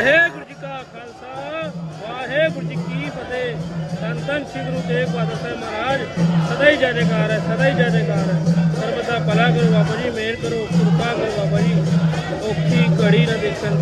ਵਾਹਿਗੁਰੂ ਜੀ ਕਾ ਖਾਲਸਾ, ਵਾਹਿਗੁਰੂ ਜੀ ਕੀ ਫਤਿਹ। ਧੰਨ ਧੰਨ ਸ੍ਰੀ ਗੁਰੂ ਤੇਗ ਬਹਾਦਰ ਸਾਹਿਬ ਮਹਾਰਾਜ, ਸਦਾ ਹੀ ਜੈ ਜੈਕਾਰ ਹੈ, ਸਦਾ ਹੀ ਜੈ ਜੈਕਾਰ ਹੈ। ਸਰਬਦਾ ਭਲਾ ਕਰੋ ਬਾਬਾ ਜੀ, ਮਿਹਰ ਕਰੋ, ਕਿਰਪਾ ਕਰੋ ਬਾਬਾ ਜੀ। ਔਖੀ ਘੜੀ ਨਾ ਦੇਖਣ।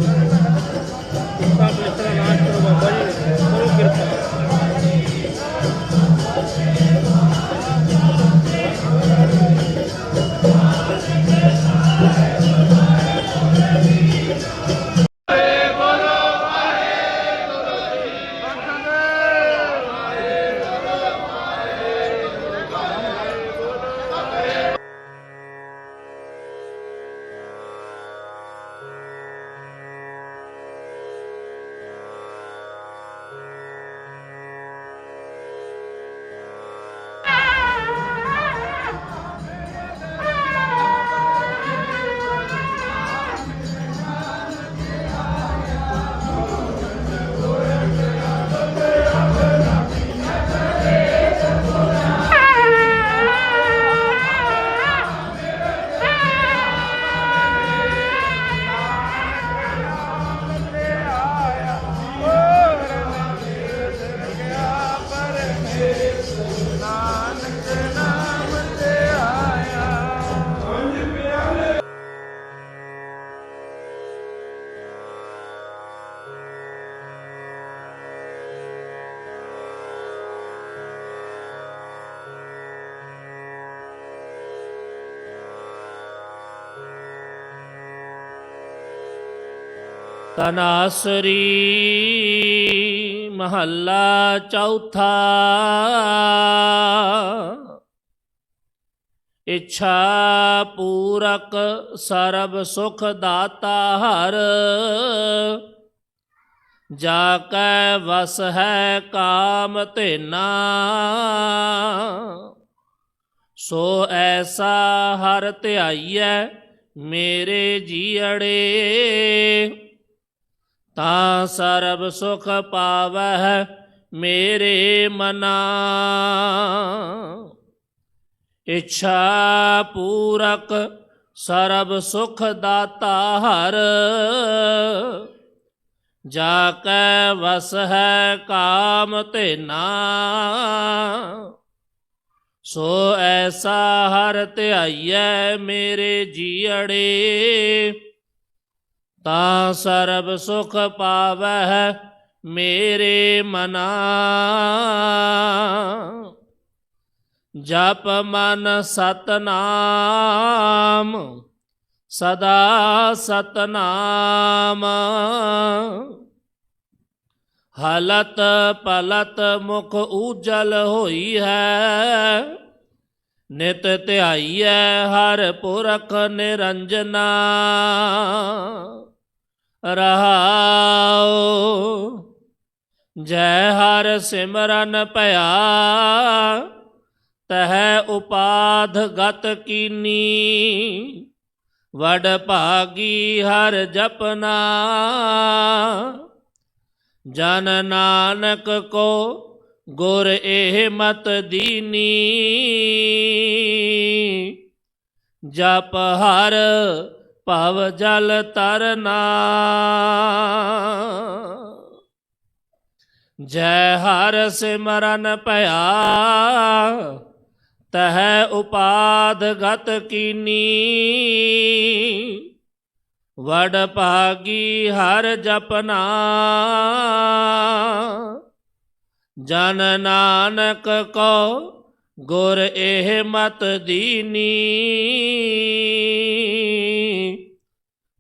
ਤਨਾਸਰੀ ਮਹੱਲਾ ਚੌਥਾ। ਇੱਛਾ ਪੂਰਕ ਸਰਬ ਸੁਖ ਦਾਤਾ ਹਰ। ਜਾ ਕੈ ਵਸ ਹੈ ਕਾਮ ਧੇਨਾ। ਸੋ ਐਸਾ ਹਰ ਧਿਆਈਐ ਮੇਰੇ ਜੀੜੇ ਤਾਂ ਸਰਬ ਸੁਖ ਪਾਵਹਿ ਮੇਰੇ ਮਨਾ। ਇੱਛਾ ਪੂਰਕ ਸਰਬ ਸੁਖ ਦਾਤਾ ਹਰ, ਜਾ ਕੈ ਵਸ ਹੈ ਕਾਮ ਤੇ ਨਾ। ਸੋ ਐਸਾ ਹਰ ਧਿਆਈਐ ਮੇਰੇ ਜੀੜੇ ਤਾਂ ਸਰਬ ਸੁਖ ਪਾਵਹਿ ਮੇਰੇ ਮਨਾ। ਜਪ ਮਨ ਸਤਨਾਮ, ਸਦਾ ਸਤਨਾਮ। ਹਲਤ ਪਲਤ ਮੁਖ ਉਜਲ ਹੋਈ ਹੈ, ਨਿਤ ਧਿਆਈਐ ਹਰ ਪੁਰਖ ਨਿਰੰਜਨਾ। ਰਹਾਉ। ਜੈ ਹਰ ਸਿਮਰਨ ਭਇਆ, ਤਹਿ ਉਪਾਧ ਗਤ ਕੀਨੀ। ਵਡ ਭਾਗੀ ਹਰ ਜਪਨਾ। ਜਨ ਨਾਨਕ ਕੋ ਗੁਰ ਇਹ ਮਤ ਦੀਨੀ। ਜਪ ਹਰ ਭਵ ਜਲ ਤਰਨਾ ਜੈ ਹਰ ਸਿਮਰਨ ਭਇਆ, ਤਹਿ ਉਪਾਦ ਗਤ ਕੀਨੀ। ਵਡ ਭਾਗੀ ਹਰ ਜਪਨਾ। ਜਨ ਨਾਨਕ ਕੋ ਗੁਰ ਇਹ ਮਤ ਦੀਨੀ।